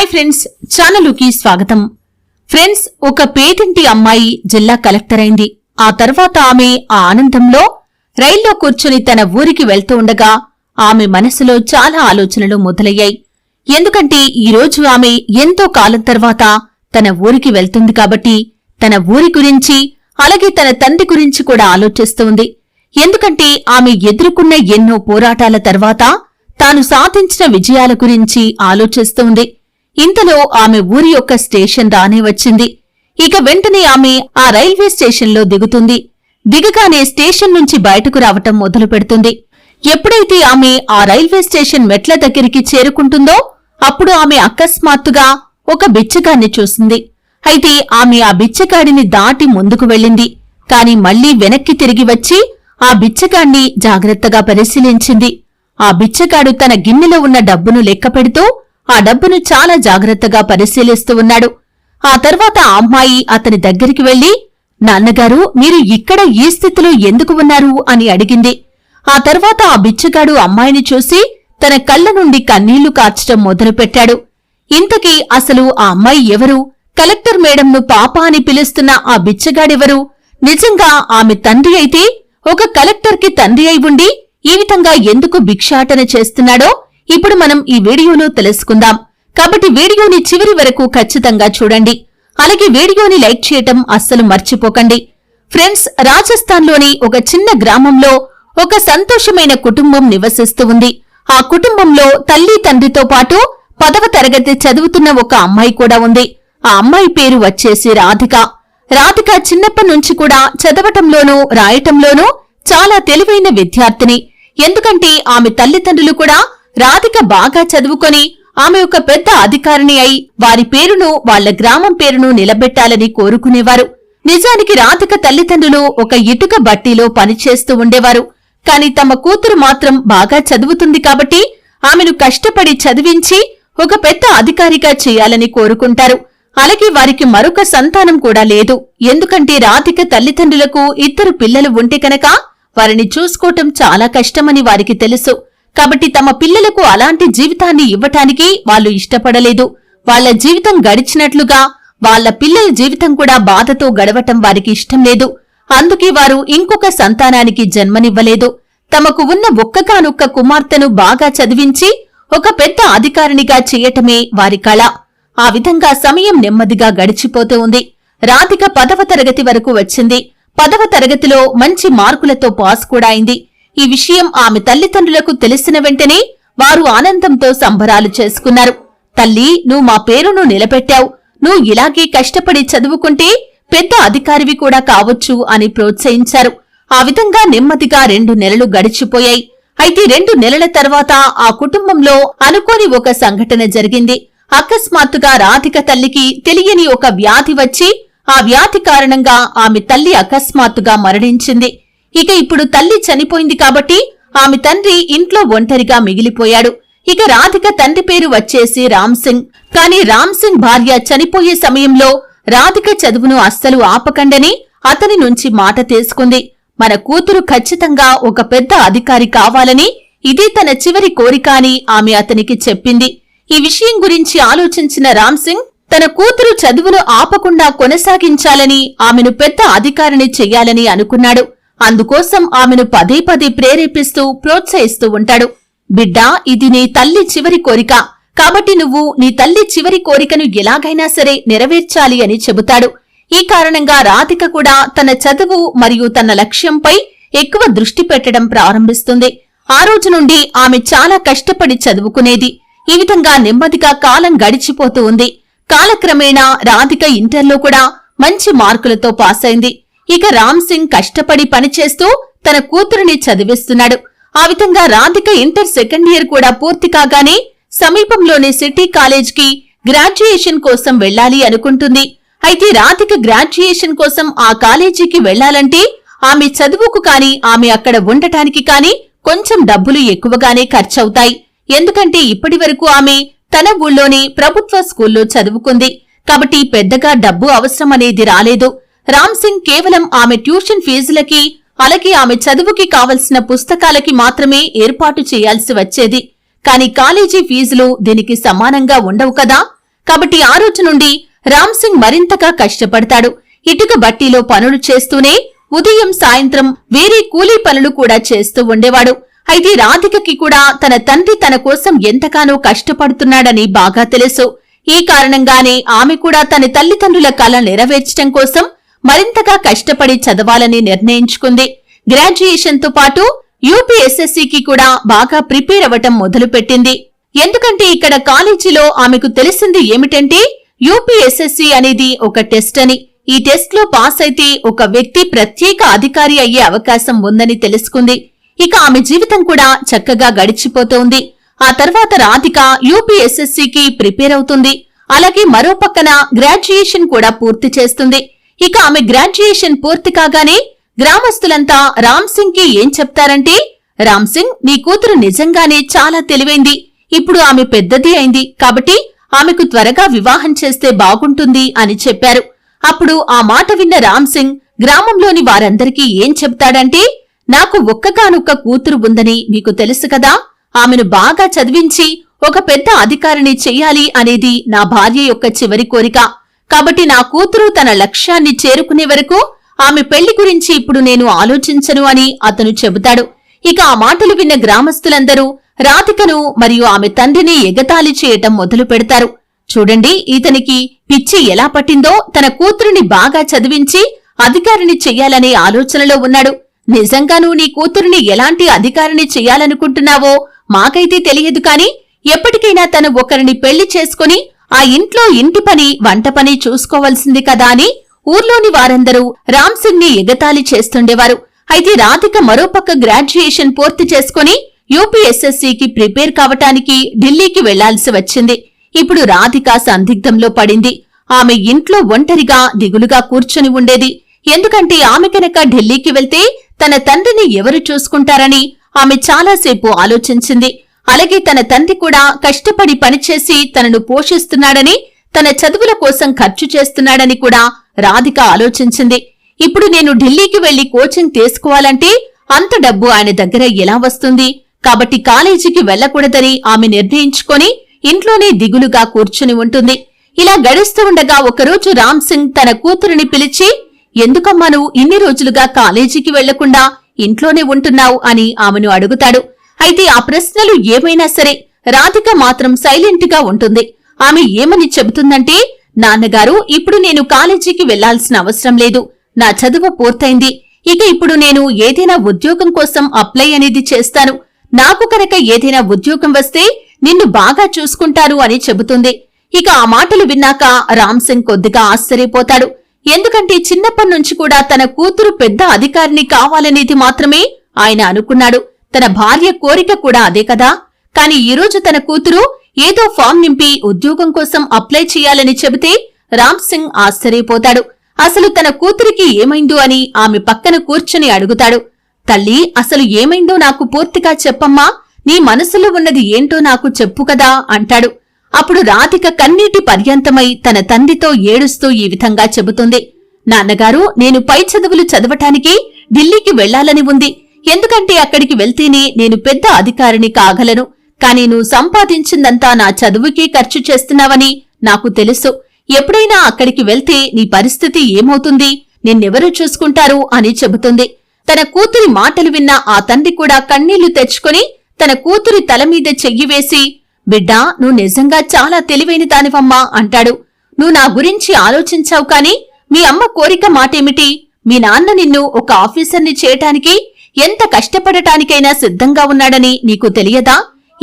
Hi friends ఛానలుకి స్వాగతం. Friends ఒక పేదింటి అమ్మాయి జిల్లా కలెక్టర్ అయింది ఆ తర్వాత ఆమె ఆ ఆనందంలో రైల్లో కూర్చుని తన ఊరికి వెళ్తూ ఉండగా ఆమె మనసులో చాలా ఆలోచనలు మొదలయ్యాయి. ఎందుకంటే ఈ రోజు ఆమె ఎంతో కాలం తర్వాత తన ఊరికి వెళ్తుంది కాబట్టి తన ఊరి గురించి అలాగే తన తండ్రి గురించి కూడా ఆలోచిస్తుంది. ఎందుకంటే ఆమె ఎదుర్కొన్న ఎన్నో పోరాటాల తర్వాత తాను సాధించిన విజయాల గురించి ఆలోచిస్తోంది. ఇంతలో ఆమె ఊరి యొక్క స్టేషన్ రానే వచ్చింది. ఇక వెంటనే ఆమె ఆ రైల్వే స్టేషన్లో దిగుతుంది. దిగగానే స్టేషన్ నుంచి బయటకు రావటం మొదలు పెడుతుంది. ఎప్పుడైతే ఆమె ఆ రైల్వే స్టేషన్ మెట్ల దగ్గరికి చేరుకుంటుందో అప్పుడు ఆమె అకస్మాత్తుగా ఒక బిచ్చగాన్ని చూసింది. అయితే ఆమె ఆ బిచ్చగాడిని దాటి ముందుకు వెళ్ళింది. కాని మళ్ళీ వెనక్కి తిరిగి వచ్చి ఆ బిచ్చగాణ్ణి జాగ్రత్తగా పరిశీలించింది. ఆ బిచ్చగాడు తన గిన్నెలో ఉన్న డబ్బును లెక్కపెడుతూ ఆ డబ్బును చాలా జాగ్రత్తగా పరిశీలిస్తూ ఉన్నాడు. ఆ తర్వాత ఆ అమ్మాయి అతని దగ్గరికి వెళ్ళి నాన్నగారు మీరు ఇక్కడ ఈ స్థితిలో ఎందుకు ఉన్నారు? అని అడిగింది. ఆ తర్వాత ఆ బిచ్చగాడు అమ్మాయిని చూసి తన కళ్ళ నుండి కన్నీళ్ళు కార్చటం మొదలుపెట్టాడు. ఇంతకీ అసలు ఆ అమ్మాయి ఎవరు? కలెక్టర్ మేడంను పాప అని పిలుస్తున్న ఆ బిచ్చగాడెవరు? నిజంగా ఆమె తండ్రి అయితే ఒక కలెక్టర్కి తండ్రి అయి ఉండి ఈ విధంగా ఎందుకు భిక్షాటన చేస్తున్నాడో ఇప్పుడు మనం ఈ వీడియోలో తెలుసుకుందాం. కాబట్టి వీడియోని చివరి వరకు ఖచ్చితంగా చూడండి. అలాగే వీడియోని లైక్ చేయటం అస్సలు మర్చిపోకండి. ఫ్రెండ్స్ రాజస్థాన్లోని ఒక చిన్న గ్రామంలో ఒక సంతోషమైన కుటుంబం నివసిస్తూ ఉంది. ఆ కుటుంబంలో తల్లి తండ్రితో పాటు పదవ తరగతి చదువుతున్న ఒక అమ్మాయి కూడా ఉంది. ఆ అమ్మాయి పేరు వచ్చేసి రాధిక. రాధిక చిన్నప్పటి నుంచి కూడా చదవటంలోనూ రాయటంలోనూ చాలా తెలివైన విద్యార్థిని. ఎందుకంటే ఆమె తల్లిదండ్రులు కూడా రాధిక బాగా చదువుకొని ఆమె ఒక పెద్ద అధికారిని అయి వారి పేరును వాళ్ళ గ్రామం పేరును నిలబెట్టాలని కోరుకునేవారు. నిజానికి రాధిక తల్లిదండ్రులు ఒక ఇటుక బట్టీలో పనిచేస్తూ ఉండేవారు. కాని తమ కూతురు మాత్రం బాగా చదువుతుంది కాబట్టి ఆమెను కష్టపడి చదివించి ఒక పెద్ద అధికారిగా చేయాలని కోరుకుంటారు. అలాగే వారికి మరొక సంతానం కూడా లేదు. ఎందుకంటే రాధిక తల్లిదండ్రులకు ఇద్దరు పిల్లలు ఉంటే కనుక వారిని చూసుకోవటం చాలా కష్టమని వారికి తెలుసు. కాబట్టి తమ పిల్లలకు అలాంటి జీవితాన్ని ఇవ్వటానికి వాళ్ళు ఇష్టపడలేదు. వాళ్ళ జీవితం గడిచినట్లుగా వాళ్ళ పిల్లల జీవితం కూడా బాధతో గడవటం వారికి ఇష్టం లేదు. అందుకే వారు ఇంకొక సంతానానికి జన్మనివ్వలేదు. తమకు ఉన్న ఒక్కగానొక్క కుమార్తెను బాగా చదివించి ఒక పెద్ద అధికారినిగా చేయటమే వారి కళ. ఆ విధంగా సమయం నెమ్మదిగా గడిచిపోతూ ఉంది. రాధిక పదవ తరగతి వరకు వచ్చింది. పదవ తరగతిలో మంచి మార్కులతో పాస్ కూడా అయింది. ఈ విషయం ఆమె తల్లిదండ్రులకు తెలిసిన వెంటనే వారు ఆనందంతో సంబరాలు చేసుకున్నారు. తల్లి నువ్వు మా పేరును నిలబెట్టావు. నువ్వు ఇలాగే కష్టపడి చదువుకుంటే పెద్ద అధికారివి కూడా కావచ్చు అని ప్రోత్సహించారు. ఆ విధంగా నెమ్మదిగా రెండు నెలలు గడిచిపోయాయి. అయితే రెండు నెలల తర్వాత ఆ కుటుంబంలో అనుకోని ఒక సంఘటన జరిగింది. అకస్మాత్తుగా రాధిక తల్లికి తెలియని ఒక వ్యాధి వచ్చి ఆ వ్యాధి కారణంగా ఆమె తల్లి అకస్మాత్తుగా మరణించింది. ఇక ఇప్పుడు తల్లి చనిపోయింది కాబట్టి ఆమె తండ్రి ఇంట్లో ఒంటరిగా మిగిలిపోయాడు. ఇక రాధిక తండ్రి పేరు వచ్చేసి రామ్ సింగ్. కాని రామ్ సింగ్ భార్య చనిపోయే సమయంలో రాధిక చదువును అస్సలు ఆపకండని అతని నుంచి మాట తీసుకుంది. మన కూతురు ఖచ్చితంగా ఒక పెద్ద అధికారి కావాలని ఇదే తన చివరి కోరిక అని ఆమె అతనికి చెప్పింది. ఈ విషయం గురించి ఆలోచించిన రామ్ సింగ్ తన కూతురు చదువును ఆపకుండా కొనసాగించాలని ఆమెను పెద్ద అధికారిని చెయ్యాలని అనుకున్నాడు. అందుకోసం ఆమెను పదే పదే ప్రేరేపిస్తూ ప్రోత్సహిస్తూ ఉంటాడు. బిడ్డా ఇది నీ తల్లి చివరి కోరిక. కాబట్టి నువ్వు నీ తల్లి చివరి కోరికను ఎలాగైనా సరే నెరవేర్చాలి అని చెబుతాడు. ఈ కారణంగా రాధిక కూడా తన చదువు మరియు తన లక్ష్యంపై ఎక్కువ దృష్టి పెట్టడం ప్రారంభిస్తుంది. ఆ రోజు నుండి ఆమె చాలా కష్టపడి చదువుకునేది. ఈ విధంగా నెమ్మదిగా కాలం గడిచిపోతూ ఉంది. కాలక్రమేణా రాధిక ఇంటర్లో కూడా మంచి మార్కులతో పాస్ అయింది ఇక రామ్ సింగ్ కష్టపడి పనిచేస్తూ తన కూతురిని చదివిస్తున్నాడు. ఆ విధంగా రాధిక ఇంటర్ సెకండ్ ఇయర్ కూడా పూర్తి కాగానే సమీపంలోని సిటీ కాలేజ్కి గ్రాడ్యుయేషన్ కోసం వెళ్ళాలి అనుకుంటుంది. అయితే రాధిక గ్రాడ్యుయేషన్ కోసం ఆ కాలేజీకి వెళ్ళాలంటే ఆమె చదువుకు కాని ఆమె అక్కడ ఉండటానికి కాని కొంచెం డబ్బులు ఎక్కువగానే ఖర్చవుతాయి. ఎందుకంటే ఇప్పటి వరకు ఆమె తన ఊళ్ళోని ప్రభుత్వ స్కూల్లో చదువుకుంది. కాబట్టి పెద్దగా డబ్బు అవసరం అనేది రాలేదు. రామ్ సింగ్ కేవలం ఆమె ట్యూషన్ ఫీజులకి అలాగే ఆమె చదువుకి కావలసిన పుస్తకాలకి మాత్రమే ఏర్పాటు చేయాల్సి వచ్చేది. కాని కాలేజీ ఫీజులు దీనికి సమానంగా ఉండవు కదా? కాబట్టి ఆ రోజు నుండి రామ్ సింగ్ మరింతగా కష్టపడతాడు. ఇటుక బట్టీలో పనులు చేస్తూనే ఉదయం సాయంత్రం వేరే కూలీ పనులు కూడా చేస్తూ ఉండేవాడు. అయితే రాధికకి కూడా తన తండ్రి తన కోసం ఎంతగానో కష్టపడుతున్నాడని బాగా తెలుసు. ఈ కారణంగానే ఆమె కూడా తన తల్లిదండ్రుల కళ నెరవేర్చడం కోసం మరింతగా కష్టపడి చదవాలని నిర్ణయించుకుంది. గ్రాడ్యుయేషన్తో పాటు యూపీఎస్ఎస్సీకి కూడా బాగా ప్రిపేర్ అవ్వటం మొదలుపెట్టింది. ఎందుకంటే ఇక్కడ కాలేజీలో ఆమెకు తెలిసింది ఏమిటంటే యూపీఎస్ఎస్సి అనేది ఒక టెస్ట్ అని. ఈ టెస్ట్లో పాస్ అయితే ఒక వ్యక్తి ప్రత్యేక అధికారి అయ్యే అవకాశం ఉందని తెలుసుకుంది. ఇక ఆమె జీవితం కూడా చక్కగా గడిచిపోతోంది. ఆ తర్వాత రాధిక యూపీఎస్ఎస్సీకి ప్రిపేర్ అవుతుంది. అలాగే మరో పక్కన గ్రాడ్యుయేషన్ కూడా పూర్తి చేస్తుంది. ఇక ఆమె గ్రాడ్యుయేషన్ పూర్తి కాగానే గ్రామస్తులంతా రామ్ సింగ్కి ఏం చెప్తారంటే రామ్ సింగ్ నీ కూతురు నిజంగానే చాలా తెలివైంది. ఇప్పుడు ఆమె పెద్దది అయింది. కాబట్టి ఆమెకు త్వరగా వివాహం చేస్తే బాగుంటుంది అని చెప్పారు. అప్పుడు ఆ మాట విన్న రామ్ సింగ్ గ్రామంలోని వారందరికీ ఏం చెప్తాడంటే నాకు ఒక్కగానొక్క కూతురు ఉందని మీకు తెలుసు కదా. ఆమెను బాగా చదివించి ఒక పెద్ద అధికారిని చెయ్యాలి అనేది నా భార్య యొక్క చివరి కోరిక. కాబట్టి నా కూతురు తన లక్ష్యాన్ని చేరుకునే వరకు ఆమె పెళ్ళి గురించి ఇప్పుడు నేను ఆలోచించను అని అతను చెబుతాడు. ఇక ఆ మాటలు విన్న గ్రామస్తులందరూ రాధికను మరియు ఆమె తండ్రిని ఎగతాళి చేయటం మొదలు పెడతారు. చూడండి ఇతనికి పిచ్చి ఎలా పట్టిందో తన కూతురిని బాగా చదివించి అధికారిని చెయ్యాలనే ఆలోచనలో ఉన్నాడు. నిజంగానూ నీ కూతురిని ఎలాంటి అధికారిని చెయ్యాలనుకుంటున్నావో మాకైతే తెలియదు కాని ఎప్పటికైనా తను ఒకరిని పెళ్ళి చేసుకుని ఆ ఇంట్లో ఇంటి పని వంట పని చూసుకోవలసింది కదా అని ఊర్లోని వారందరూ రామ్ సింగ్ని ఎగతాళి చేస్తుండేవారు. అయితే రాధిక మరోపక్క గ్రాడ్యుయేషన్ పూర్తి చేసుకుని యూపీఎస్ఎస్సీకి ప్రిపేర్ కావటానికి ఢిల్లీకి వెళ్ళాల్సి వచ్చింది. ఇప్పుడు రాధిక సందిగ్ధంలో పడింది. ఆమె ఇంట్లో ఒంటరిగా దిగులుగా కూర్చొని ఉండేది. ఎందుకంటే ఆమె కనుక ఢిల్లీకి వెళ్తే తన తండ్రిని ఎవరు చూసుకుంటారని ఆమె చాలాసేపు ఆలోచించింది. అలాగే తన తండ్రి కూడా కష్టపడి పనిచేసి తనను పోషిస్తున్నాడని తన చదువుల కోసం ఖర్చు చేస్తున్నాడని కూడా రాధిక ఆలోచించింది. ఇప్పుడు నేను ఢిల్లీకి వెళ్ళి కోచింగ్ తీసుకోవాలంటే అంత డబ్బు ఆయన దగ్గర ఎలా వస్తుంది? కాబట్టి కాలేజీకి వెళ్ళకూడదని ఆమె నిర్ణయించుకొని ఇంట్లోనే దిగులుగా కూర్చుని ఉంటుంది. ఇలా గడుస్తూ ఉండగా ఒకరోజు రామ్ సింగ్ తన కూతురిని పిలిచి ఎందుకమ్మా నువ్వు ఇన్ని రోజులుగా కాలేజీకి వెళ్ళకుండా ఇంట్లోనే ఉంటున్నావు? అని ఆమెను అడుగుతాడు. అయితే ఆ ప్రశ్నలు ఏమైనా సరే రాధిక మాత్రం సైలెంట్గా ఉంటుంది. ఆమె ఏమని చెబుతుందంటే నాన్నగారు ఇప్పుడు నేను కాలేజీకి వెళ్ళాల్సిన అవసరం లేదు. నా చదువు పూర్తయింది. ఇక ఇప్పుడు నేను ఏదైనా ఉద్యోగం కోసం అప్లై అనేది చేస్తాను. నాకు కనుక ఏదైనా ఉద్యోగం వస్తే నిన్ను బాగా చూసుకుంటారు అని చెబుతుంది. ఇక ఆ మాటలు విన్నాక రామ్ సింగ్ కొద్దిగా ఆశ్చర్యపోతాడు. ఎందుకంటే చిన్నప్పటి నుంచి కూడా తన కూతురు పెద్ద అధికారిని కావాలనేది మాత్రమే ఆయన అనుకున్నాడు. తన భార్య కోరిక కూడా అదే కదా? కాని ఈరోజు తన కూతురు ఏదో ఫామ్ నింపి ఉద్యోగం కోసం అప్లై చేయాలని చెబితే రామ్ సింగ్ ఆశ్చర్యపోతాడు. అసలు తన కూతురికి ఏమైందో అని ఆమె పక్కన కూర్చుని అడుగుతాడు. తల్లి అసలు ఏమైందో నాకు పూర్తిగా చెప్పమ్మా. నీ మనసులో ఉన్నది ఏంటో నాకు చెప్పు కదా అంటాడు. అప్పుడు రాధిక కన్నీటి పర్యంతమై తన తండ్రితో ఏడుస్తూ ఈ విధంగా చెబుతుంది. నాన్నగారు నేను పై చదువులు చదవటానికి ఢిల్లీకి వెళ్ళాలని ఉంది. ఎందుకంటే అక్కడికి వెళ్తేనే నేను పెద్ద అధికారిని కాగలను. కాని నువ్వు సంపాదించిందంతా నా చదువుకి ఖర్చు చేస్తున్నావని నాకు తెలుసు. ఎప్పుడైనా అక్కడికి వెళ్తే నీ పరిస్థితి ఏమవుతుంది? నిన్నెవరు చూసుకుంటారు అని చెబుతుంది. తన కూతురి మాటలు విన్న ఆ తండ్రి కూడా కన్నీళ్ళు తెచ్చుకుని తన కూతురి తల మీద చెయ్యి వేసి బిడ్డా నువ్వు నిజంగా చాలా తెలివైన దానివమ్మా అంటాడు. నువ్వు నా గురించి ఆలోచించావు కాని మీ అమ్మ కోరిక మాటేమిటి? మీ నాన్న నిన్ను ఒక ఆఫీసర్ని చేయటానికి ఎంత కష్టపడటానికైనా సిద్ధంగా ఉన్నాడని నీకు తెలియదా?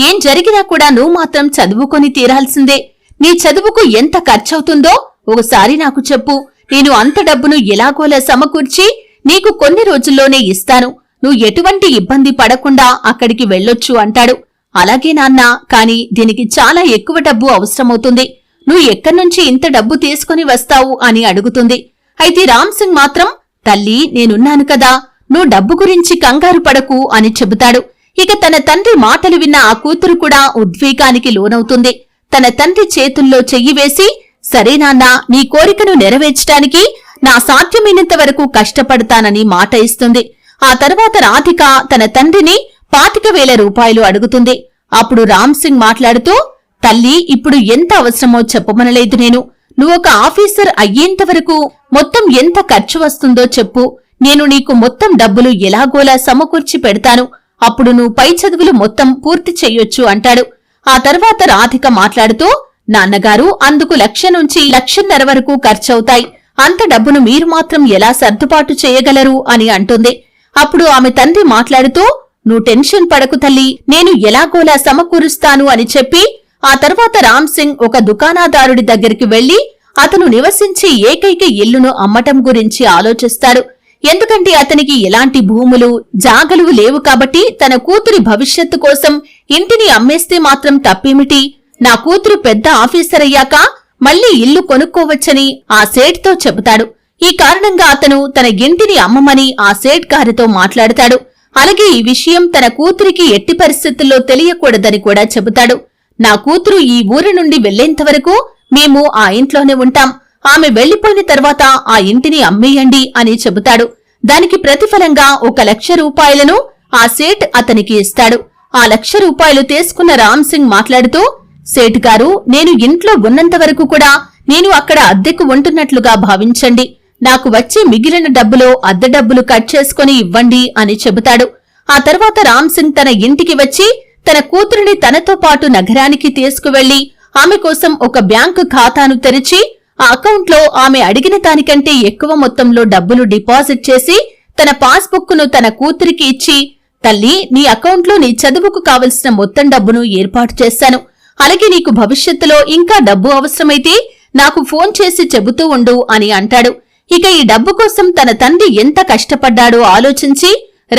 ఏం జరిగినా కూడా నువ్వు మాత్రం చదువుకొని తీరాల్సిందే. నీ చదువుకు ఎంత ఖర్చవుతుందో ఒకసారి నాకు చెప్పు. నేను అంత డబ్బును ఎలాగోలా సమకూర్చి నీకు కొన్ని రోజుల్లోనే ఇస్తాను. నువ్వు ఎటువంటి ఇబ్బంది పడకుండా అక్కడికి వెళ్ళొచ్చు అంటాడు. అలాగే నాన్న కాని దీనికి చాలా ఎక్కువ డబ్బు అవసరమవుతుంది. నువ్వు ఎక్కడ్నుంచి ఇంత డబ్బు తీసుకుని వస్తావు అని అడుగుతుంది. అయితే రామ్ సింగ్ మాత్రం తల్లి నేనున్నాను కదా. నువ్వు డబ్బు గురించి కంగారు పడకు అని చెబుతాడు. ఇక తన తండ్రి మాటలు విన్న ఆ కూతురు కూడా ఉద్వేగానికి లోనవుతుంది. తన తండ్రి చేతుల్లో చెయ్యి వేసి సరే నాన్న నీ కోరికను నెరవేర్చడానికి నా సాధ్యమైనంత వరకు కష్టపడతానని మాట ఇస్తుంది. ఆ తర్వాత రాధిక తన తండ్రిని పాతిక వేల రూపాయలు అడుగుతుంది. అప్పుడు రామ్ సింగ్ మాట్లాడుతూ తల్లి ఇప్పుడు ఎంత అవసరమో చెప్పమనలేదు నేను. నువ్వు ఒక ఆఫీసర్ అయ్యేంత వరకు మొత్తం ఎంత ఖర్చు వస్తుందో చెప్పు. నేను నీకు మొత్తం డబ్బులు ఎలాగోలా సమకూర్చి పెడతాను. అప్పుడు నువ్వు పై చదువులు మొత్తం పూర్తి చెయ్యొచ్చు అంటాడు. ఆ తర్వాత రాధిక మాట్లాడుతూ నాన్నగారు అందుకు లక్ష నుంచి లక్షన్నర వరకు ఖర్చవుతాయి. అంత డబ్బును మీరు మాత్రం ఎలా సర్దుబాటు చేయగలరు అని అంటుంది. అప్పుడు ఆమె తండ్రి మాట్లాడుతూ నువ్వు టెన్షన్ పడకు తల్లి నేను ఎలాగోలా సమకూరుస్తాను అని చెప్పి ఆ తర్వాత రామ్ సింగ్ ఒక దుకాణదారుడి దగ్గరికి వెళ్ళి అతను నివసించే ఏకైక ఇల్లును అమ్మటం గురించి ఆలోచిస్తాడు. ఎందుకంటే అతనికి ఎలాంటి భూములు జాగలు లేవు కాబట్టి తన కూతురి భవిష్యత్తు కోసం ఇంటిని అమ్మేస్తే మాత్రం తప్పేమిటి? నా కూతురు పెద్ద ఆఫీసర్ అయ్యాక మళ్ళీ ఇల్లు కొనుక్కోవచ్చని ఆ సేట్తో చెబుతాడు. ఈ కారణంగా అతను తన ఇంటిని అమ్మమని ఆ సేట్ గారితో మాట్లాడతాడు. అలాగే ఈ విషయం తన కూతురికి ఎట్టి పరిస్థితుల్లో తెలియకూడదని కూడా చెబుతాడు. నా కూతురు ఈ ఊరి నుండి వెళ్ళేంత వరకు మేము ఆ ఇంట్లోనే ఉంటాం. ఆమె వెళ్ళిపోయిన తర్వాత ఆ ఇంటిని అమ్మేయండి అని చెబుతాడు. దానికి ప్రతిఫలంగా ఒక లక్ష రూపాయలను ఆ సేట్ అతనికి ఇస్తాడు. ఆ లక్ష రూపాయలు తీసుకున్న రామ్ సింగ్ మాట్లాడుతూ సేట్ గారు నేను ఇంట్లో ఉన్నంత వరకు కూడా నేను అక్కడ అద్దెకు ఉంటున్నట్లుగా భావించండి. నాకు వచ్చే మిగిలిన డబ్బులో అద్దె డబ్బులు కట్ చేసుకుని ఇవ్వండి అని చెబుతాడు. ఆ తర్వాత రామ్ సింగ్ తన ఇంటికి వచ్చి తన కూతురిని తనతో పాటు నగరానికి తీసుకువెళ్ళి ఆమె కోసం ఒక బ్యాంకు ఖాతాను తెరిచి ఆ అకౌంట్లో ఆమె అడిగిన దానికంటే ఎక్కువ మొత్తంలో డబ్బులు డిపాజిట్ చేసి తన పాస్బుక్ను తన కూతురికి ఇచ్చి తల్లి నీ అకౌంట్లో నీ చదువుకు కావలసిన మొత్తం డబ్బును ఏర్పాటు చేశాను. అలాగే నీకు భవిష్యత్తులో ఇంకా డబ్బు అవసరమైతే నాకు ఫోన్ చేసి చెబుతూ ఉండు అని అంటాడు. ఇక ఈ డబ్బు కోసం తన తండ్రి ఎంత కష్టపడ్డాడో ఆలోచించి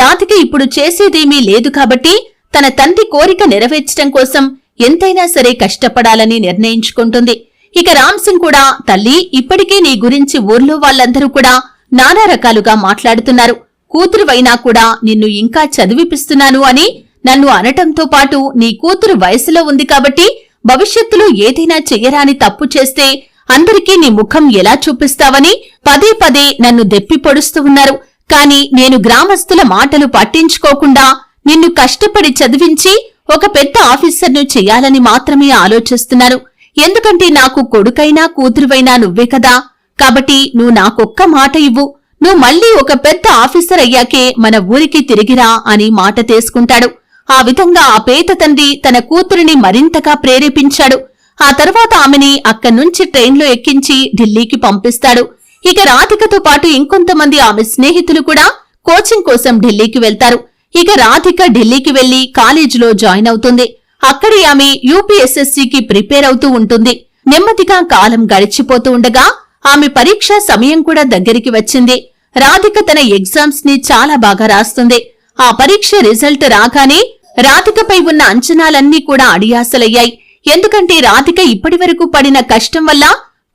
రాధిక ఇప్పుడు చేసేదేమీ లేదు కాబట్టి తన తండ్రి కోరిక నెరవేర్చడం కోసం ఎంతైనా సరే కష్టపడాలని నిర్ణయించుకుంటుంది. ఇక రామ్ సింగ్ కూడా తల్లి ఇప్పటికే నీ గురించి ఊర్లో వాళ్ళందరూ కూడా నానా రకాలుగా మాట్లాడుతున్నారు. కూతురువైనా కూడా నిన్ను ఇంకా చదివిపిస్తున్నాను అని నన్ను అనటంతో పాటు నీ కూతురు వయసులో ఉంది కాబట్టి భవిష్యత్తులో ఏదైనా చెయ్యరాని తప్పు చేస్తే అందరికీ నీ ముఖం ఎలా చూపిస్తావని పదే పదే నన్ను దెప్పి పొడుస్తూ ఉన్నారు. కాని నేను గ్రామస్తుల మాటలు పట్టించుకోకుండా నిన్ను కష్టపడి చదివించి ఒక పెద్ద ఆఫీసర్ను చెయ్యాలని మాత్రమే ఆలోచిస్తున్నాను ఎందుకంటే నాకు కొడుకైనా కూతురువైనా నువ్వే కదా. కాబట్టి నువ్వు నాకొక్క మాట ఇవ్వు. నువ్వు మళ్ళీ ఒక పెద్ద ఆఫీసర్ అయ్యాకే మన ఊరికి తిరిగిరా అని మాట తీసుకుంటాడు. ఆ విధంగా ఆ పేద తండ్రి తన కూతురిని మరింతగా ప్రేరేపించాడు. ఆ తర్వాత ఆమెని అక్కడ్నుంచి ట్రైన్లో ఎక్కించి ఢిల్లీకి పంపిస్తాడు. ఇక రాధికతో పాటు ఇంకొంతమంది ఆమె స్నేహితులు కూడా కోచింగ్ కోసం ఢిల్లీకి వెళ్తారు. ఇక రాధిక ఢిల్లీకి వెళ్ళి కాలేజీలో జాయిన్ అవుతుంది. అక్కడే ఆమె యూపీఎస్ఎస్సీకి ప్రిపేర్ అవుతూ ఉంటుంది. నెమ్మదిగా కాలం గడిచిపోతూ ఉండగా ఆమె పరీక్ష సమయం కూడా దగ్గరికి వచ్చింది. రాధిక తన ఎగ్జామ్స్ని చాలా బాగా రాస్తుంది. ఆ పరీక్ష రిజల్ట్ రాగానే రాధికపై ఉన్న అంచనాలన్నీ కూడా అడియాసలయ్యాయి. ఎందుకంటే రాధిక ఇప్పటివరకు పడిన కష్టం వల్ల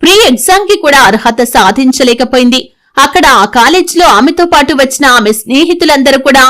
ప్రీ ఎగ్జామ్కి కూడా అర్హత సాధించలేకపోయింది. అక్కడ ఆ కాలేజీలో ఆమెతో పాటు వచ్చిన ఆమె స్నేహితులందరూ కూడా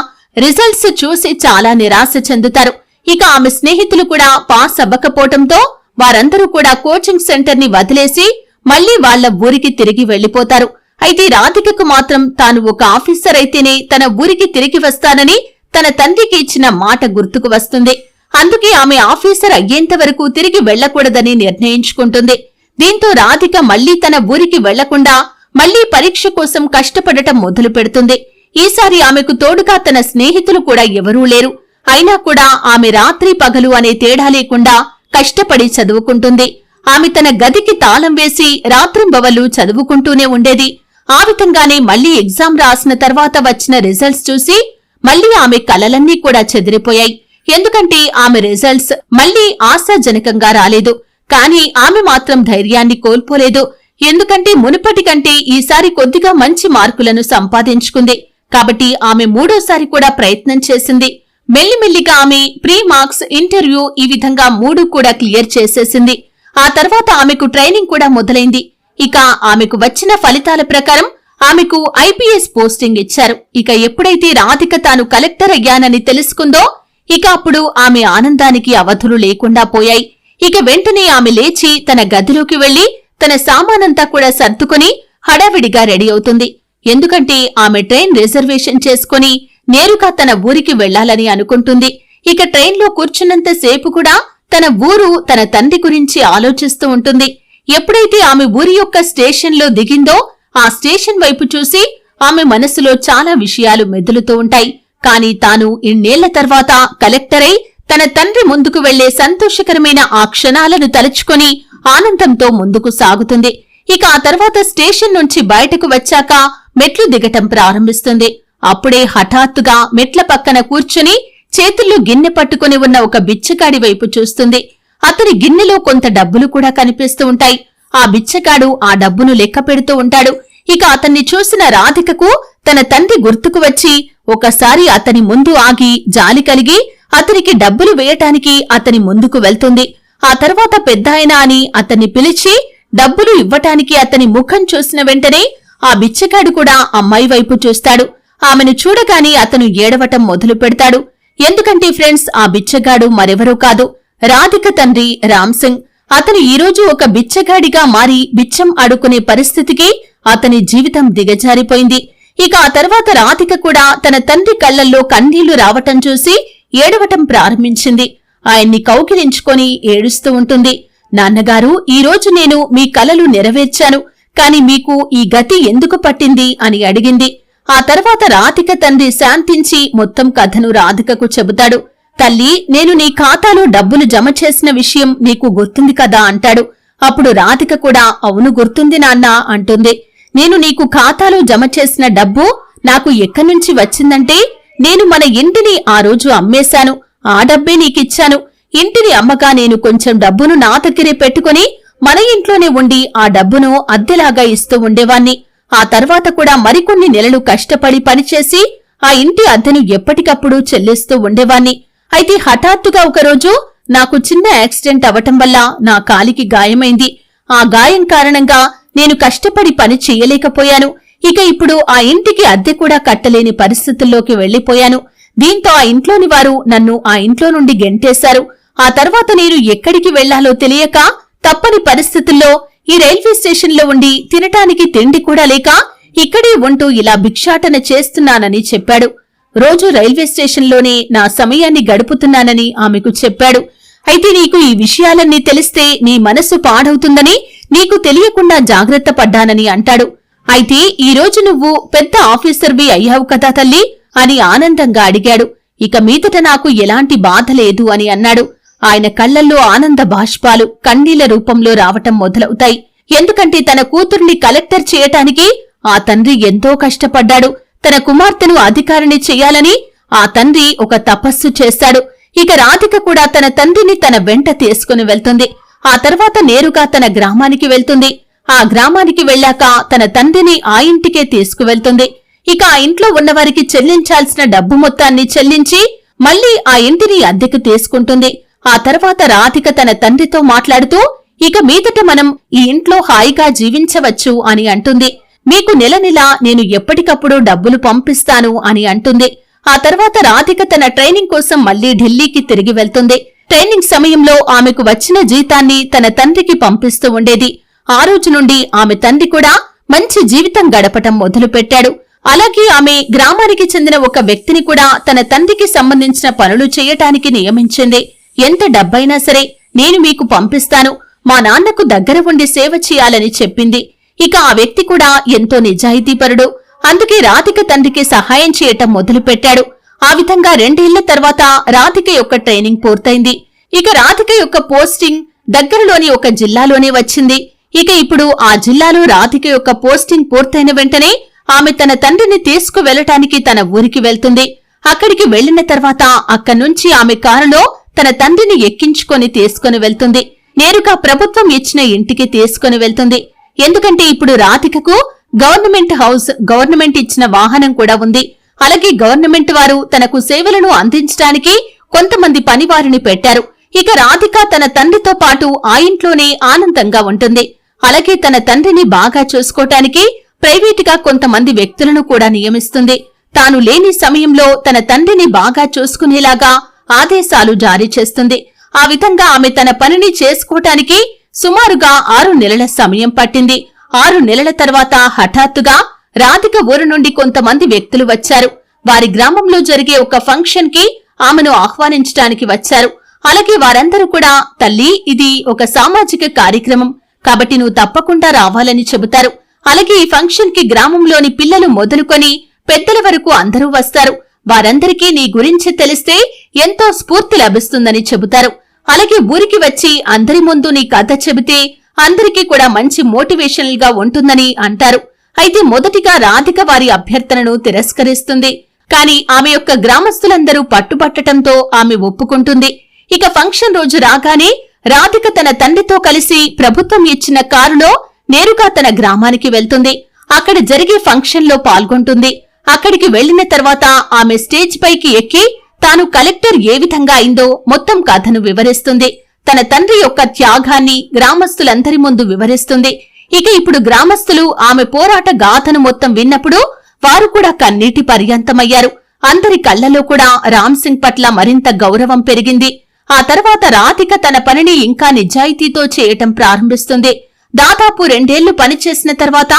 రిజల్ట్స్ చూసి చాలా నిరాశ చెందుతారు. ఇక ఆమె స్నేహితులు కూడా పాస్ అవ్వకపోవటంతో వారందరూ కూడా కోచింగ్ సెంటర్ని వదిలేసి మళ్ళీ వాళ్ళ ఊరికి తిరిగి వెళ్ళిపోతారు అయితే రాధికకు మాత్రం తాను ఒక ఆఫీసర్ అయితేనే తన ఊరికి తిరిగి వస్తానని తన తండ్రికి ఇచ్చిన మాట గుర్తుకు వస్తుంది. అందుకే ఆమె ఆఫీసర్ అయ్యేంత వరకు తిరిగి వెళ్ళకూడదని నిర్ణయించుకుంటుంది. దీంతో రాధిక మళ్ళీ తన ఊరికి వెళ్ళకుండా మళ్ళీ పరీక్ష కోసం కష్టపడటం మొదలు పెడుతుంది ఈసారి ఆమెకు తోడుగా తన స్నేహితులు కూడా ఎవరూ లేరు. అయినా కూడా ఆమె రాత్రి పగలు అనే తేడా లేకుండా కష్టపడి చదువుకుంటుంది. ఆమె తన గదికి తాళం వేసి రాత్రింబవలు చదువుకుంటూనే ఉండేది. ఆ విధంగానే మళ్ళీ ఎగ్జామ్ రాసిన తర్వాత వచ్చిన రిజల్ట్స్ చూసి మళ్ళీ ఆమె కలలన్నీ కూడా చెదిరిపోయాయి. ఎందుకంటే ఆమె రిజల్ట్స్ మళ్ళీ ఆశాజనకంగా రాలేదు. కానీ ఆమె మాత్రం ధైర్యాన్ని కోల్పోలేదు. ఎందుకంటే మునుపటి కంటే ఈసారి కొద్దిగా మంచి మార్కులను సంపాదించుకుంది. కాబట్టి ఆమె మూడోసారి కూడా ప్రయత్నం చేసింది. మెల్లిమెల్లిగా ఆమె ప్రీ మార్క్స్ ఇంటర్వ్యూ ఈ విధంగా మూడు కూడా క్లియర్ చేసేసింది. ఆ తర్వాత ఆమెకు ట్రైనింగ్ కూడా మొదలైంది. ఇక ఆమెకు వచ్చిన ఫలితాల ప్రకారం ఆమెకు ఐపీఎస్ పోస్టింగ్ ఇచ్చారు. ఇక ఎప్పుడైతే రాధిక తాను కలెక్టర్ అయ్యానని తెలుసుకుందో ఇక అప్పుడు ఆమె ఆనందానికి అవధులు లేకుండా పోయాయి. ఇక వెంటనే ఆమె లేచి తన గదిలోకి వెళ్ళి తన సామానంతా కూడా సర్దుకుని హడావిడిగా రెడీ అవుతుంది. ఎందుకంటే ఆమె ట్రైన్ రిజర్వేషన్ చేసుకుని నేరుగా తన ఊరికి వెళ్ళాలని అనుకుంటుంది. ఇక ట్రైన్లో కూర్చున్నంత సేపు కూడా తన ఊరు తన తండ్రి గురించి ఆలోచిస్తూ ఉంటుంది. ఎప్పుడైతే ఆమె ఊరి యొక్క స్టేషన్లో దిగిందో ఆ స్టేషన్ వైపు చూసి ఆమె మనసులో చాలా విషయాలు మెదులుతూ ఉంటాయి. కాని తాను ఇన్నేళ్ళ తర్వాత కలెక్టరై తన తండ్రి ముందుకు వెళ్ళే సంతోషకరమైన ఆ క్షణాలను తలుచుకొని ఆనందంతో ముందుకు సాగుతుంది. ఇక ఆ తర్వాత స్టేషన్ నుంచి బయటకు వచ్చాక మెట్లు దిగటం ప్రారంభిస్తుంది. అప్పుడే హఠాత్తుగా మెట్ల పక్కన కూర్చుని చేతుల్లో గిన్నె పట్టుకుని ఉన్న ఒక బిచ్చగాడి వైపు చూస్తుంది. అతని గిన్నెలో కొంత డబ్బులు కూడా కనిపిస్తూ ఉంటాయి. ఆ బిచ్చగాడు ఆ డబ్బును లెక్క పెడుతూ ఉంటాడు. ఇక అతన్ని చూసిన రాధికకు తన తండ్రి గుర్తుకు వచ్చి ఒకసారి అతని ముందు ఆగి జాలి కలిగి అతనికి డబ్బులు వేయటానికి అతని ముందుకు వెళ్తుంది. ఆ తర్వాత పెద్ద అని అతన్ని పిలిచి డబ్బులు ఇవ్వటానికి అతని ముఖం చూసిన వెంటనే ఆ బిచ్చగాడు కూడా అమ్మాయి వైపు చూస్తాడు. ఆమెను చూడగానే అతను ఏడవటం మొదలు పెడతాడు. ఎందుకంటే ఫ్రెండ్స్ ఆ బిచ్చగాడు మరెవరూ కాదు. రాధిక తండ్రి రామ్ సింగ్. అతను ఈరోజు ఒక బిచ్చగాడిగా మారి బిచ్చం అడుకునే పరిస్థితికి అతని జీవితం దిగజారిపోయింది. ఇక ఆ తర్వాత రాధిక కూడా తన తండ్రి కళ్ళల్లో కన్నీళ్ళు రావటం చూసి ఏడవటం ప్రారంభించింది. ఆయన్ని కౌకిరించుకొని ఏడుస్తూ ఉంటుంది. నాన్నగారు ఈరోజు నేను మీ కలలు నెరవేర్చాను. కాని మీకు ఈ గతి ఎందుకు పట్టింది అని అడిగింది. ఆ తర్వాత రాధిక తండ్రి శాంతించి మొత్తం కథను రాధికకు చెబుతాడు. తల్లి నేను నీ ఖాతాలో డబ్బులు జమ చేసిన విషయం నీకు గుర్తుంది కదా అంటాడు. అప్పుడు రాధిక కూడా అవును గుర్తుంది నాన్న అంటుంది. నేను నీకు ఖాతాలో జమ చేసిన డబ్బు నాకు ఎక్కడ్నుంచి వచ్చిందంటే నేను మన ఇంటిని ఆ రోజు అమ్మేశాను. ఆ డబ్బే నీకిచ్చాను. ఇంటిని అమ్మగా నేను కొంచెం డబ్బును నా దగ్గరే పెట్టుకుని మన ఇంట్లోనే ఉండి ఆ డబ్బును అద్దెలాగా ఇస్తూ ఉండేవాణ్ణి. ఆ తర్వాత కూడా మరికొన్ని నెలలు కష్టపడి పనిచేసి ఆ ఇంటి అద్దెను ఎప్పటికప్పుడు చెల్లిస్తూ ఉండేవాణ్ణి. అయితే హఠాత్తుగా ఒకరోజు నాకు చిన్న యాక్సిడెంట్ అవటం వల్ల నా కాలికి గాయమైంది. ఆ గాయం కారణంగా నేను కష్టపడి పని చేయలేకపోయాను. ఇక ఇప్పుడు ఆ ఇంటికి అద్దె కూడా కట్టలేని పరిస్థితుల్లోకి వెళ్ళిపోయాను దీంతో ఆ ఇంట్లోని వారు నన్ను ఆ ఇంట్లో నుండి గెంటేశారు. ఆ తర్వాత నేను ఎక్కడికి వెళ్ళాలో తెలియక తప్పని పరిస్థితుల్లో ఈ రైల్వే స్టేషన్లో ఉండి తినటానికి తిండి కూడా లేక ఇక్కడే ఉంటూ ఇలా భిక్షాటన చేస్తున్నానని చెప్పాడు. రోజు రైల్వే స్టేషన్లోనే నా సమయాన్ని గడుపుతున్నానని ఆమెకు చెప్పాడు. అయితే నీకు ఈ విషయాలన్నీ తెలిస్తే నీ మనస్సు పాడవుతుందని నీకు తెలియకుండా జాగ్రత్త పడ్డానని అంటాడు. అయితే ఈ రోజు నువ్వు పెద్ద ఆఫీసర్వి అయ్యావు కదా తల్లి అని ఆనందంగా అడిగాడు. ఇక మీదట నాకు ఎలాంటి బాధ లేదు అని అన్నాడు. ఆయన కళ్ళల్లో ఆనంద బాష్పాలు కన్నీళ్ళ రూపంలో రావటం మొదలవుతాయి. ఎందుకంటే తన కూతుర్ని కలెక్టర్ చేయటానికి ఆ తండ్రి ఎంతో కష్టపడ్డాడు. తన కుమార్తెను అధికారిని చేయాలని ఆ తండ్రి ఒక తపస్సు చేశాడు ఇక రాధిక కూడా తన తండ్రిని తన వెంట తీసుకుని వెళ్తుంది. ఆ తర్వాత నేరుగా తన గ్రామానికి వెళ్తుంది. ఆ గ్రామానికి వెళ్ళాక తన తండ్రిని ఆ ఇంటికే తీసుకువెళ్తుంది. ఇక ఆ ఇంట్లో ఉన్నవారికి చెల్లించాల్సిన డబ్బు మొత్తాన్ని చెల్లించి మళ్ళీ ఆ ఇంటిని అద్దెకు తీసుకుంటుంది. ఆ తర్వాత రాధిక తన తండ్రితో మాట్లాడుతూ ఇక మీదట మనం ఈ ఇంట్లో హాయిగా జీవించవచ్చు అని అంటుంది. మీకు నెల నెల నేను ఎప్పటికప్పుడు డబ్బులు పంపిస్తాను అని అంటుంది. ఆ తర్వాత రాధిక తన ట్రైనింగ్ కోసం మళ్ళీ ఢిల్లీకి తిరిగి వెళ్తుంది. ట్రైనింగ్ సమయంలో ఆమెకు వచ్చిన జీతాన్ని తన తండ్రికి పంపిస్తూ ఉండేది. ఆ రోజు నుండి ఆమె తండ్రి కూడా మంచి జీవితం గడపటం మొదలుపెట్టాడు. అలాగే ఆమె గ్రామానికి చెందిన ఒక వ్యక్తిని కూడా తన తండ్రికి సంబంధించిన పనులు చేయటానికి నియమించింది. ఎంత డబ్బైనా సరే నేను మీకు పంపిస్తాను. మా నాన్నకు దగ్గర ఉండి సేవ చేయాలని చెప్పింది. ఇక ఆ వ్యక్తి కూడా ఎంతో నిజాయితీపరుడు. అందుకే రాధిక తండ్రికి సహాయం చేయటం మొదలుపెట్టాడు. ఆ విధంగా రెండేళ్ళ తర్వాత రాధిక యొక్క ట్రైనింగ్ పూర్తయింది. ఇక రాధిక యొక్క పోస్టింగ్ దగ్గరలోని ఒక జిల్లాలోనే వచ్చింది. ఇక ఇప్పుడు ఆ జిల్లాలో రాధిక యొక్క పోస్టింగ్ పూర్తయిన వెంటనే ఆమె తన తండ్రిని తీసుకువెళ్ళటానికి తన ఊరికి వెళ్తుంది. అక్కడికి వెళ్ళిన తర్వాత అక్కడ్నుంచి ఆమె కారులో తన తండ్రిని ఎక్కించుకొని తీసుకుని వెళ్తుంది. నేరుగా ప్రభుత్వం ఇచ్చిన ఇంటికి తీసుకుని వెళ్తుంది. ఎందుకంటే ఇప్పుడు రాధికకు గవర్నమెంట్ హౌస్ గవర్నమెంట్ ఇచ్చిన వాహనం కూడా ఉంది. అలాగే గవర్నమెంట్ వారు తనకు సేవలను అందించడానికి కొంతమంది పనివారిని పెట్టారు. ఇక రాధిక తన తండ్రితో పాటు ఆ ఇంట్లోనే ఆనందంగా ఉంటుంది. అలాగే తన తండ్రిని బాగా చూసుకోటానికి ప్రైవేటుగా కొంతమంది వ్యక్తులను కూడా నియమిస్తుంది. తాను లేని సమయంలో తన తండ్రిని బాగా చూసుకునేలాగా ఆదేశాలు జారీ చేస్తుంది. ఆ విధంగా ఆమె తన పనిని చేసుకోవటానికి సుమారుగా ఆరు నెలల సమయం పట్టింది. ఆరు నెలల తర్వాత హఠాత్తుగా రాధిక ఊరు నుండి కొంతమంది వ్యక్తులు వచ్చారు. వారి గ్రామంలో జరిగే ఒక ఫంక్షన్కి ఆమెను ఆహ్వానించడానికి వచ్చారు. అలాగే వారందరూ కూడా తల్లి ఇది ఒక సామాజిక కార్యక్రమం. కాబట్టి నువ్వు తప్పకుండా రావాలని చెబుతారు. అలాగే ఈ ఫంక్షన్కి గ్రామంలోని పిల్లలు మొదలుకొని పెద్దల వరకు అందరూ వస్తారు. వారందరికీ నీ గురించి తెలిస్తే ఎంతో స్ఫూర్తి లభిస్తుందని చెబుతారు. అలాగే ఊరికి వచ్చి అందరి ముందు నీ కథ చెబితే అందరికీ కూడా మంచి మోటివేషనల్గా ఉంటుందని అంటారు. అయితే మొదటిగా రాధిక వారి అభ్యర్థనను తిరస్కరిస్తుంది. కాని ఆమె యొక్క గ్రామస్తులందరూ పట్టుబట్టటంతో ఆమె ఒప్పుకుంటుంది. ఇక ఫంక్షన్ రోజు రాగానే రాధిక తన తండ్రితో కలిసి ప్రభుత్వం ఇచ్చిన కారులో నేరుగా తన గ్రామానికి వెళ్తుంది. అక్కడ జరిగే ఫంక్షన్లో పాల్గొంటుంది. అక్కడికి వెళ్ళిన తర్వాత ఆమె స్టేజ్ పైకి ఎక్కి తాను కలెక్టర్ ఏ విధంగా అయిందో మొత్తం కథను వివరిస్తుంది. తన తండ్రి యొక్క త్యాగాన్ని గ్రామస్తులందరి ముందు వివరిస్తుంది. ఇక ఇప్పుడు గ్రామస్తులు ఆమె పోరాట గాథను మొత్తం విన్నప్పుడు వారు కూడా కన్నీటి పర్యంతమయ్యారు. అందరి కళ్ళలో కూడా రామ్ సింగ్ పట్ల మరింత గౌరవం పెరిగింది. ఆ తర్వాత రాధిక తన పనిని ఇంకా నిజాయితీతో చేయటం ప్రారంభిస్తుంది. దాదాపు రెండేళ్ళు పనిచేసిన తర్వాత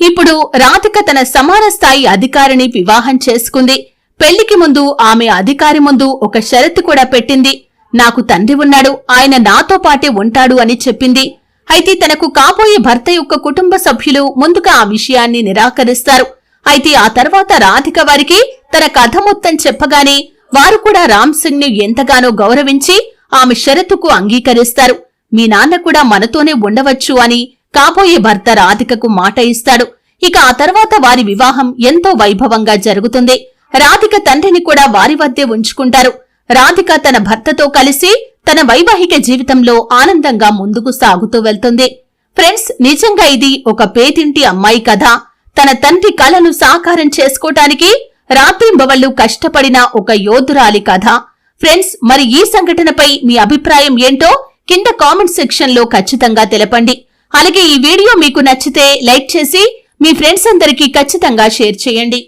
ఇప్పుడు రాధిక తన సమాన స్థాయి అధికారిని వివాహం చేసుకుంది. పెళ్ళికి ముందు ఆమె అధికారి ముందు ఒక షరతు కూడా పెట్టింది. నాకు తండ్రి ఉన్నాడు ఆయన నాతో పాటే ఉంటాడు అని చెప్పింది. అయితే తనకు కాబోయే భర్త యొక్క కుటుంబ సభ్యులు ముందుగా ఆ విషయాన్ని నిరాకరిస్తారు. అయితే ఆ తర్వాత రాధిక వారికి తన కథ మొత్తం చెప్పగానే వారు కూడా రామ్ సింగ్ని ఎంతగానో గౌరవించి ఆమె షరతుకు అంగీకరిస్తారు. మీ నాన్న కూడా మనతోనే ఉండవచ్చు అని కాబోయే భర్త రాధికకు మాట ఇస్తాడు. ఇక ఆ తర్వాత వారి వివాహం ఎంతో వైభవంగా జరుగుతుంది. రాధిక తండ్రిని కూడా వారి వద్దే ఉంచుకుంటారు. రాధిక తన భర్తతో కలిసి తన వైవాహిక జీవితంలో ఆనందంగా ముందుకు సాగుతూ వెళ్తుంది. ఫ్రెండ్స్ నిజంగా ఇది ఒక పేదింటి అమ్మాయి కథ. తన తండ్రి కలను సాకారం చేసుకోటానికి రాత్రింబవళ్ళు కష్టపడిన ఒక యోధురాలి కథ. ఫ్రెండ్స్ మరి ఈ సంఘటనపై మీ అభిప్రాయం ఏంటో కింద కామెంట్ సెక్షన్లో ఖచ్చితంగా తెలపండి. అలాగే ఈ వీడియో మీకు నచ్చితే లైక్ చేసి మీ ఫ్రెండ్స్ అందరికీ ఖచ్చితంగా షేర్ చేయండి.